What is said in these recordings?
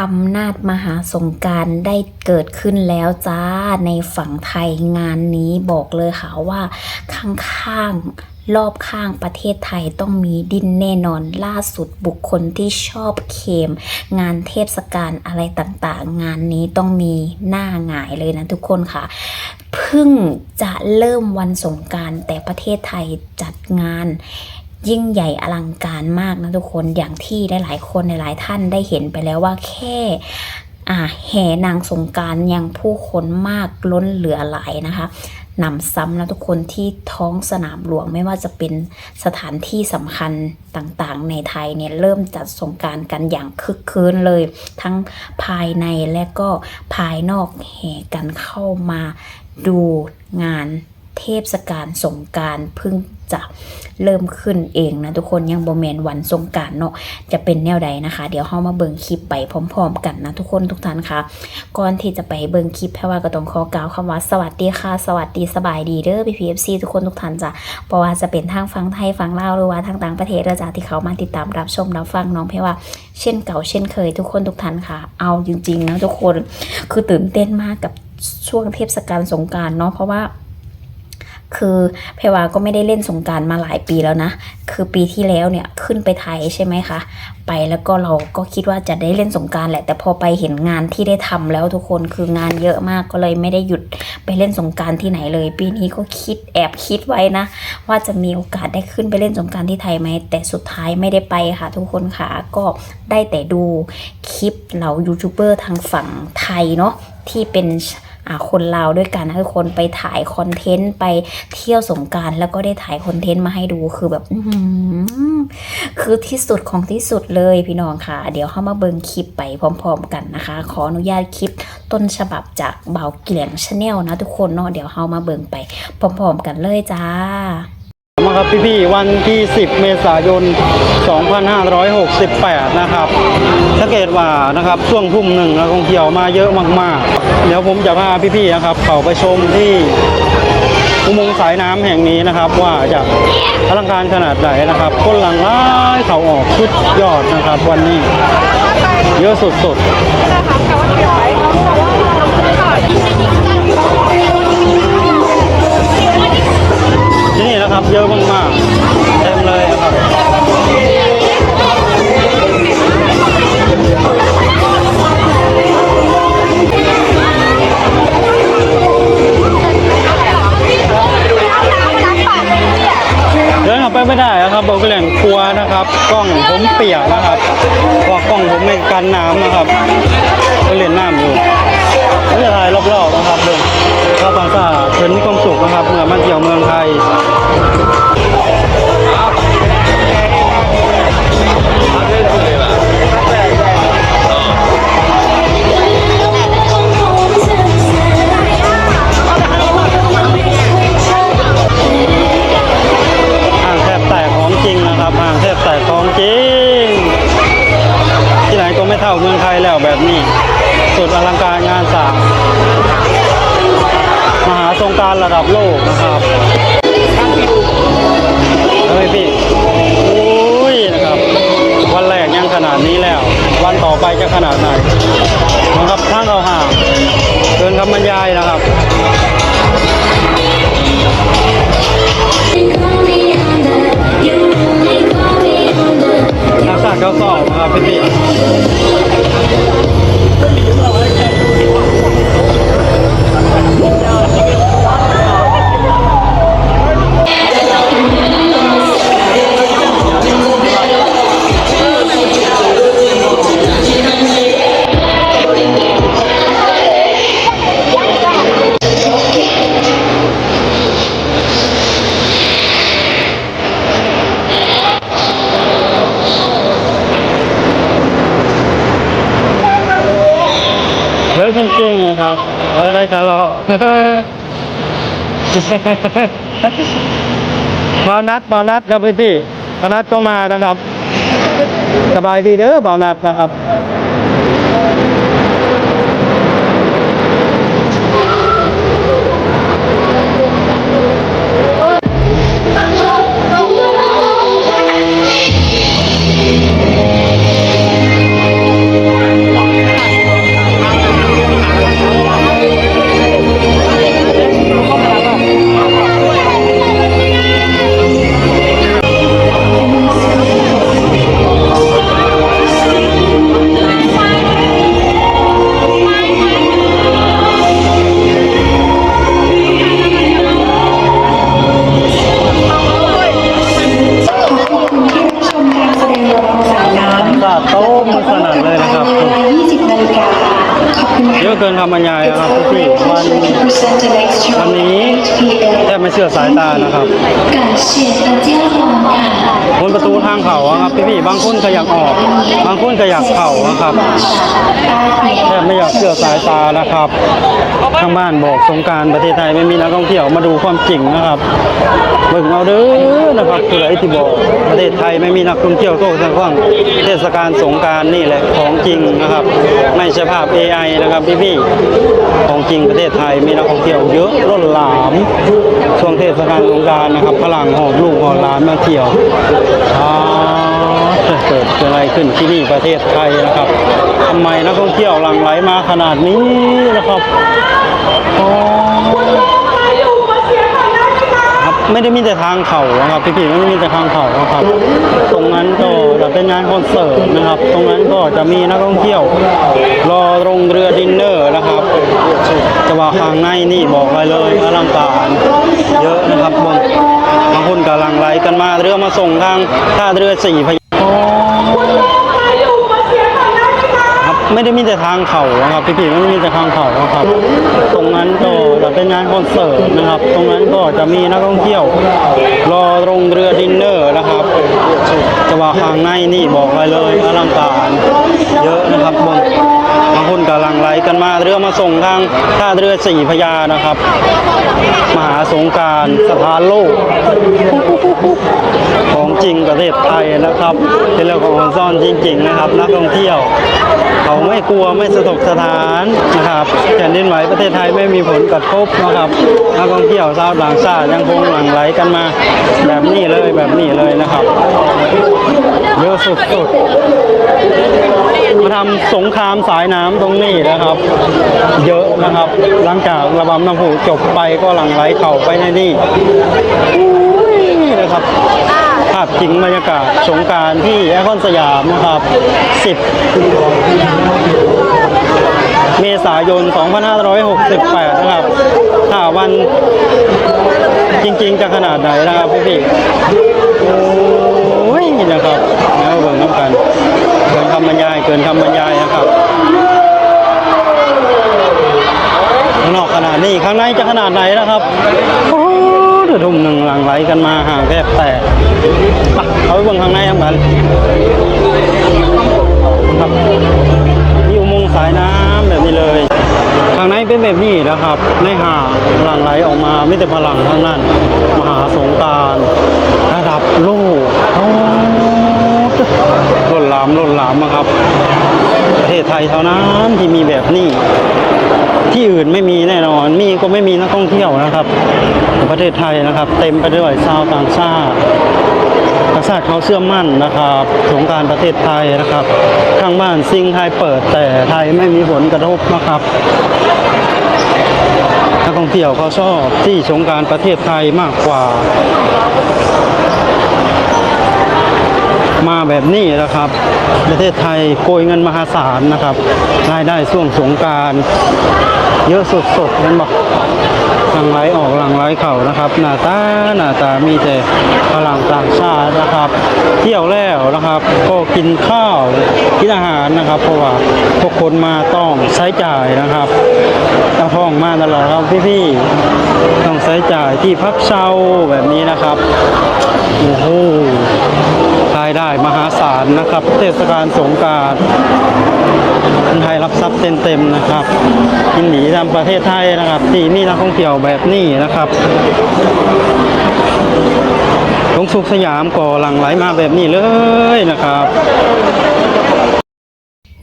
อำนาจมหาสงการได้เกิดขึ้นแล้วจ้าในฝั่งไทยงานนี้บอกเลยค่ะว่าข้างๆรอบข้างประเทศไทยต้องมีดินแน่นอนล่าสุดบุคคลที่ชอบเคม งานเทศกาลอะไรต่างๆ งานนี้ต้องมีหน้าหงายเลยนะทุกคนค่ะเพิ่งจะเริ่มวันสงการแต่ประเทศไทยจัดงาน ยิ่งใหญ่อลังการมากนะทุกคนอย่างที่หลายๆคนหลายๆท่านได้เห็นไปแล้วว่าแค่แห่นางสงการยังผู้คนมากล้นเหลือหลายนะคะนำซ้ำนะทุกคนที่ท้องสนามหลวงไม่ว่าจะเป็นสถานที่สำคัญต่างๆ ในไทยเนี่ยเริ่มจัดสงการกันอย่างคึกคืนเลย ทั้งภายในและก็ภายนอกแห่กันเข้ามาดูงาน เทศกาลสงการเพิ่งจะเริ่มขึ้นเองนะทุกคนยังโบแมนวันสงการเนาะจะเป็นแนวใดนะคะ เดี๋ยวเข้ามาเบิ่งคลิปไปพร้อม ๆ กันนะทุกคนทุกท่านคะก่อนที่จะไปเบิ่งคลิปแพรว่าก็ต้องขอกล่าวคำว่าสวัสดีค่ะ สวัสดีสบายดีเด้อพีพีเอฟซีทุกคนทุกท่านจ้ะเพราะว่าจะเป็นทางฟังไทยฟังลาวหรือว่าทางต่างประเทศแล้วจ้ะที่เขามาติดตามรับชมรับฟังน้องแพรว่าเช่นเก่าเช่นเคยทุกคนทุกท่านค่ะ เอาจริงๆนะทุกคนคือตื่นเต้นมากกับช่วงเทศกาลสงการเนาะเพราะว่า คือเพวาก็ไม่ได้เล่นสงการมาหลายปีแล้วนะ คือปีที่แล้วเนี่ยขึ้นไปไทยใช่ไหมคะ ไปแล้วก็เราก็คิดว่าจะได้เล่นสงการแหละ แต่พอไปเห็นงานที่ได้ทำแล้วทุกคนคืองานเยอะมากก็เลยไม่ได้หยุดไปเล่นสงการที่ไหนเลย ปีนี้ก็คิดแอบคิดไว้นะ ว่าจะมีโอกาสได้ขึ้นไปเล่นสงการที่ไทยไหมแต่สุดท้ายไม่ได้ไปค่ะทุกคนค่ะก็ได้แต่ดูคลิปเหล่ายูทูบเบอร์ทางฝั่งไทยเนาะที่เป็น คนลาวด้วยกันนะทุกคนไปถ่ายคอนเทนต์ไปเที่ยวสงการแล้วก็ได้ถ่ายคอนเทนต์มาให้ดูคือแบบคือที่สุดของที่สุดเลยพี่น้องค่ะ เดี๋ยวเข้ามาเบิงคลิปไปพร้อม ๆ กันนะคะ ขออนุญาตคลิปต้นฉบับจากเบาเกลียงชาแนลนะทุกคนเนาะเดี๋ยวเข้ามาเบิงไปพร้อม ๆ กันเลยจ้า ครับพี่ๆวันที่ 10 เมษายน 2568 นะครับสังเกตว่านะครับช่วงทุ่มหนึ่งนักท่องเที่ยวมาเยอะมากๆ เดี๋ยวผมจะพาพี่ๆนะครับเข้าไปชมที่อุโมงค์สายน้ำแห่งนี้นะครับ ว่าจะอลังการขนาดไหนนะครับคนหลังร้ายเขาออกชุดยอดนะครับ วันนี้ เยอะสุดๆ ครับเยอะมากๆเต็มเลยครับเดินเข้าไปไม่ได้นะครับบอกแหล่งครัวนะครับ กล้องผมเปียกนะครับเพราะว่ากล้องผมไม่กันน้ำนะครับก็เล่นน้ำอยู่ก็จะถ่ายรอบๆนะครับเดินเข้าบางซ่าเพิ่นมีความสุขนะครับเมื่อมาเที่ยวเมืองไทย ห่างแทบแตกของจริงนะครับห่างแทบแตกของจริง ที่ไหนก็ไม่เท่าเมืองไทยแล้วแบบนี้ สุดอลังการงานสร้างมหาสงการระดับโลกนะครับ ดนี้แล้ว วันต่อไปจะขนาดไหนนะครับทางเราห่างเกินคำบรรยายนะครับนักสัตว์เขาสอบนะครับพี่พี่ บอบานัดบานัดครับพี่พี่บานัดก็มานะครับ สบายดีเด้อบานัดนะครับ ชื่อสายตานะครับบนประตูทางเขาครับพี่ๆบางคนก็อยากออก บางคนก็อยากเข่าครับ สายตานะครับทางบ้านบอกสงการประเทศไทยไม่มีนักท่องเที่ยวมาดูความจริงนะครับเบิ่งเอาเด้อนะครับคือไรที่บอกประเทศไทยไม่มีนักท่องเที่ยวก็แต่ว่าเทศกาลสงการนี่แหละของจริงนะครับ ไม่ใช่ภาพ AI นะครับพี่ๆของจริงประเทศไทยมีนักท่องเที่ยวเยอะล้นหลามช่วงเทศกาลสงการนะครับพลังหอบลูกหอบหลานมาเที่ยวอ่า เกิดอะไรขึ้นที่นี่ประเทศไทยนะครับทำไมนักท่องเที่ยวหลั่งไหลมาขนาดนี้นะครับครับไม่ได้มีแต่ทางเขานะครับพี่ๆไม่ได้มีแต่ทางเขานะครับ ตรงนั้นก็จะเป็นงานคอนเสิร์ตนะครับ ตรงนั้นก็จะมีนักท่องเที่ยว รอลงเรือดินเนอร์นะครับจะว่าข้างในนี่บอกไว้เลยอลังการเยอะนะครับบางบางคนกำลังไหลกันมาเรือมาส่งทางท่าเรือสี่พระยาครับ ไม่ได้มีแต่ทางเขานะครับพี่ๆไม่ได้มีแต่ทางเขานะครับ ตรงนั้นก็จะเป็นงานคอนเสิร์ตนะครับ ตรงนั้นก็จะมีนักท่องเที่ยว รอลงเรือดินเนอร์นะครับจะว่าข้างในนี่บอกไว้เลยอลังการเยอะนะครับบางบางคนกำลังไหลกันมาเรือมาส่งทางท่าเรือสี่พระยานะครับมหา งการสะพานโลก ของจริงประเทศไทยนะครับเป็นเรื่องของซ่อนจริง ๆ นะครับ นักท่องเที่ยว เขาไม่กลัวไม่สะทกสถานนะครับแผ่นดินไหวประเทศไทยไม่มีผลกระทบนะครับนักท่องเที่ยวชาวต่างชาติยังคงหลั่งไหลกันมา แบบนี้เลยแบบนี้เลยนะครับ สุดๆมาทำสงครามสายน้ำตรงนี้นะครับ เยอะนะครับ หลังจากระบำน้ำผูจบไปก็หลังไหลเข้าไปในนี้นะครับภาพจริงบรรยากาศสงการที่ไอคอนสยามนะครับ 10 เมษายน 2568 นะครับถ้าวันจริงๆจะขนาดไหนนะครับพี่โอ้ นะครับแล้วเบิ่งน้ำกัน เกินคำบรรยายเกินคำบรรยายนะครับข้างนอกขนาดนี้ข้างในจะขนาดไหนนะครับโอ้เดือดทุ่มหนึ่งหลังไหลกันมาห่างแทบแตกเอาไปเบิ่งข้างในครับกันครับ สายน้ำแบบนี้เลยข้างในเป็นแบบนี้นะครับในหางหลังไหลออกมาไม่แต่พลังทั้งนั้น มหาสงการระดับโลกล้นหลามล้นหลามอะครับ ประเทศไทยเท่านั้นที่มีแบบนี้ ที่อื่นไม่มีแน่นอนมีก็ไม่มีนักท่องเที่ยวนะครับ ประเทศไทยนะครับ เต็มไปด้วยชาวต่างชาติ ต่างชาติเขาเชื่อมั่นนะครับสงการประเทศไทยนะครับ ข้างบ้านซิงไทยเปิดแต่ไทยไม่มีผลกระทบนะครับนักท่องเที่ยวเขาชอบที่สงการประเทศไทยมากกว่า มาแบบนี้นะครับ ประเทศไทยโกยเงินมหาศาลนะครับรายได้ช่วงสงการเยอะสดๆเห็นบอก หลังไหลออกหลังไหลเข่านะครับ หน้าตาหน้าตามีแต่ฝรั่งต่างชาตินะครับ เที่ยวแล้วนะครับ ก็กินข้าวกินอาหารนะครับ เพราะว่าพวกคนมาต้องใช้จ่ายนะครับต้องท่องมาตลอดครับพี่ๆต้องใช้จ่ายที่พักเช่าแบบนี้นะครับโอ้โห รายได้มหาศาลนะครับ เทศกาลสงการคนไทยรับทรัพย์เต็มๆนะครับยินดีทำประเทศไทยนะครับ ที่มีนักท่องเที่ยวแบบนี้นะครับลงสุขสยามก็หลังไหลมาแบบนี้เลยนะครับ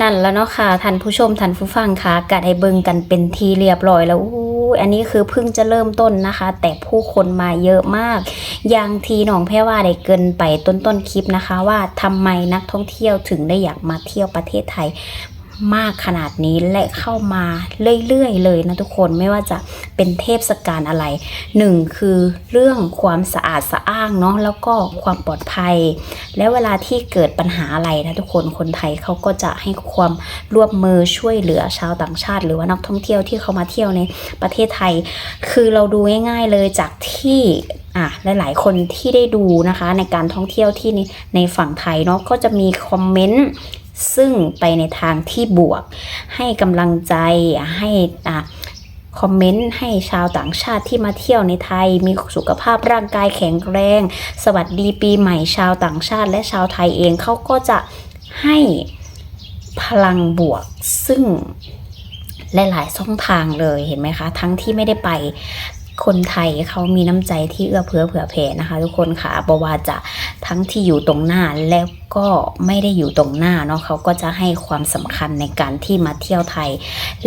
นั่นแล้วเนาะค่ะท่านผู้ชมท่านผู้ฟังค่ะกัดให้เบิ่งกันเป็นทีเรียบร้อยแล้ว อู้ยอันนี้คือเพิ่งจะเริ่มต้นนะคะ แต่ผู้คนมาเยอะมาก อย่างทีหนองแพร่ว่าได้เกินไปต้นต้นคลิปนะคะ ว่าทำไมนักท่องเที่ยวถึงได้อยากมาเที่ยวประเทศไทย มากขนาดนี้และเข้ามาเรื่อยๆเลยนะทุกคนไม่ว่าจะเป็นเทศกาลอะไรหนึ่งคือเรื่องความสะอาดสะอ้างเนาะแล้วก็ความปลอดภัย แล้วเวลาที่เกิดปัญหาอะไรนะทุกคนคนไทยเขาก็จะให้ความร่วมมือช่วยเหลือชาวต่างชาติ หรือว่านักท่องเที่ยวที่เขามาเที่ยวในประเทศไทย คือเราดูง่าย ๆเลยจากที่อะหลายๆ คนที่ได้ดูนะคะในการท่องเที่ยวที่ในในฝั่งไทยเนาะก็จะมีคอมเมนต์ ซึ่งไปในทางที่บวก ให้กำลังใจให้อะคอมเมนต์ให้ชาวต่างชาติที่มาเที่ยวในไทย มีสุขภาพร่างกายแข็งแรง สวัสดีปีใหม่ชาวต่างชาติ และชาวไทยเองเขาก็จะให้พลังบวกซึ่งหลายๆช่องทางเลยเห็นไหมคะ ทั้งที่ไม่ได้ไป คนไทยเขามีน้ำใจที่เอื้อเผื่อเผื่อแผ่นะคะ ทุกคนค่ะบว่าจะทั้งที่อยู่ตรงหน้าแล้วก็ไม่ได้อยู่ตรงหน้าเนาะเขาก็จะให้ความสำคัญในการที่มาเที่ยวไทย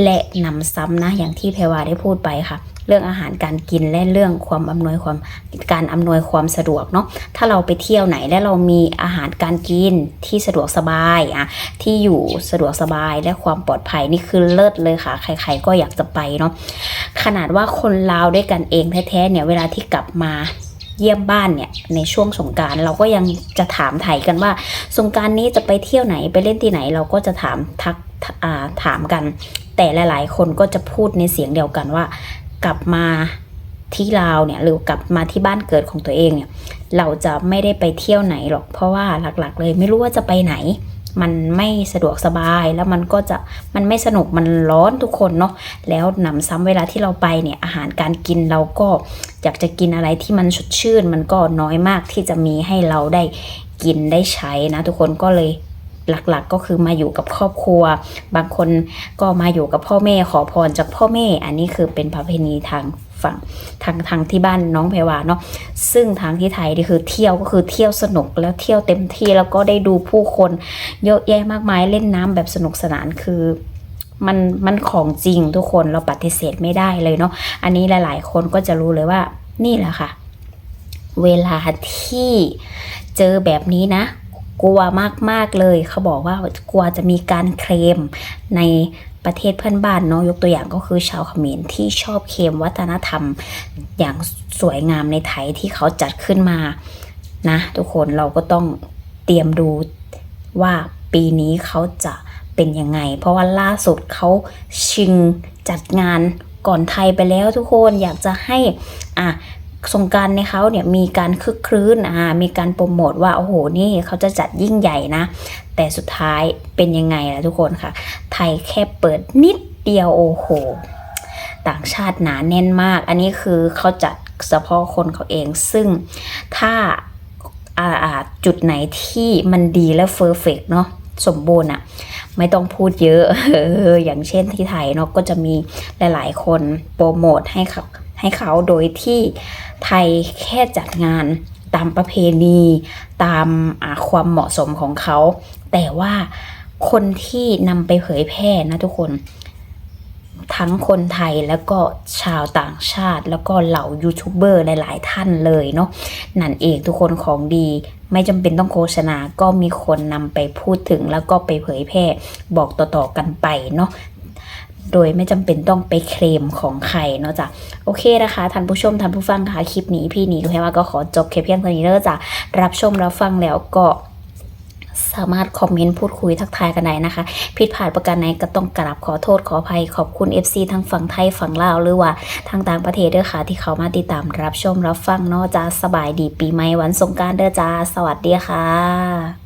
และนำซ้ำนะอย่างที่เพวาได้พูดไปค่ะ เรื่องอาหารการกินและเรื่องความอำนวยความการอำนวยความสะดวกเนาะถ้าเราไปเที่ยวไหนและเรามีอาหารการกินที่สะดวกสบายอะที่อยู่สะดวกสบายและความปลอดภัยนี่คือเลิศเลยค่ะ ใคร ๆ ก็อยากจะไปเนาะขนาดว่าคนลาวด้วยกันเองแท้ๆเนี่ยเวลาที่กลับมาเยี่ยมบ้านเนี่ยในช่วงสงการเราก็ยังจะถามไทยกันว่า สงการนี้จะไปเที่ยวไหนไปเล่นที่ไหนเราก็จะถามทักถามกัน แต่หลาย ๆ คนก็จะพูดในเสียงเดียวกันว่า กลับมาที่ลาวเนี่ยหรือกลับมาที่บ้านเกิดของตัวเองเนี่ยเราจะไม่ได้ไปเที่ยวไหนหรอก เพราะว่าหลักๆ เลยไม่รู้ว่าจะไปไหน มันไม่สะดวกสบายแล้วมันก็จะมันไม่สนุกมันร้อนทุกคนเนาะแล้วหนำซ้ำเวลาที่เราไปเนี่ยอาหารการกินเราก็อยากจะกินอะไรที่มันสดชื่น มันก็น้อยมากที่จะมีให้เราได้กินได้ใช้นะทุกคนก็เลย หลักๆก็คือมาอยู่กับครอบครัว บางคนก็มาอยู่กับพ่อแม่ขอพรจากพ่อแม่ อันนี้คือเป็นประเพณีทางฝั่งทางทางที่บ้านน้องเพวาเนาะซึ่งทางที่ไทยนี่คือเที่ยวก็คือเที่ยวสนุกแล้วเที่ยวเต็มที่แล้วก็ได้ดูผู้คนเยอะแยะมากมายเล่นน้ำแบบสนุกสนานคือมันมันของจริงทุกคนเราปฏิเสธไม่ได้เลยเนาะอันนี้หลาย ๆ คนก็จะรู้เลยว่านี่แหละค่ะ เวลาที่เจอแบบนี้นะ กลัวมากๆเลย เขาบอกว่ากลัวจะมีการเคลมในประเทศเพื่อนบ้านเนาะยกตัวอย่างก็คือชาวเขมรที่ชอบเคลมวัฒนธรรม อย่างสวยงามในไทยที่เขาจัดขึ้นมานะทุกคนเราก็ต้องเตรียมดูว่าปีนี้เขาจะเป็นยังไง เพราะว่าล่าสุดเขาชิงจัดงานก่อนไทยไปแล้วทุกคนอยากจะให้อะ สงการในเขาเนี่ยมีการคึกครื้นอ่ามีการโปรโมทว่าโอ้โหนี่เขาจะจัดยิ่งใหญ่นะ แต่สุดท้ายเป็นยังไงล่ะทุกคนค่ะ ไทยแค่เปิดนิดเดียวโอ้โหต่างชาติหนาแน่นมาก อันนี้คือเขาจัดเฉพาะคนเขาเอง ซึ่งถ้าอ่าาจุดไหนที่มันดีและเฟอร์เฟกเนาะสมบูรณ์อะไม่ต้องพูดเยอะอออย่างเช่นที่ไทยเนาะก็จะมีหลาย ๆ คนโปรโมทให้เขา ให้เขาโดยที่ไทยแค่จัดงานตามประเพณีตามความเหมาะสมของเขา แต่ว่าคนที่นำไปเผยแพร่นะทุกคน ทั้งคนไทยแล้วก็ชาวต่างชาติ แล้วก็เหล่ายูทูบเบอร์หลาย ๆ ท่านเลยเนาะนั่นเองทุกคนของดี ไม่จำเป็นต้องโฆษณาก็มีคนนำไปพูดถึงแล้วก็ไปเผยแพร่บอกต่อ ๆ กันไปเนาะ โดยไม่จำเป็นต้องไปเคลมของใครเนาะจ้ะโอเคนะคะท่านผู้ชมท่านผู้ฟังค่ะคลิปนี้พี่หนีแค่ว่าก็ขอจบแค่เพียงเท่านี้เด้อจ้ะรับชมรับฟังแล้วก็สามารถคอมเมนต์พูดคุยทักทายกันได้นะคะ ผิดพลาดประการใดก็ต้องกราบขอโทษขออภัยขอบคุณ FC ทั้งฝั่งไทยฝั่งลาวหรือว่าทางต่างประเทศเด้อค่ะ ที่เขามาติดตามรับชมรับฟังเนาะจ้าสบายดีปีใหม่วันสงการเด้อจ้า สวัสดีค่ะ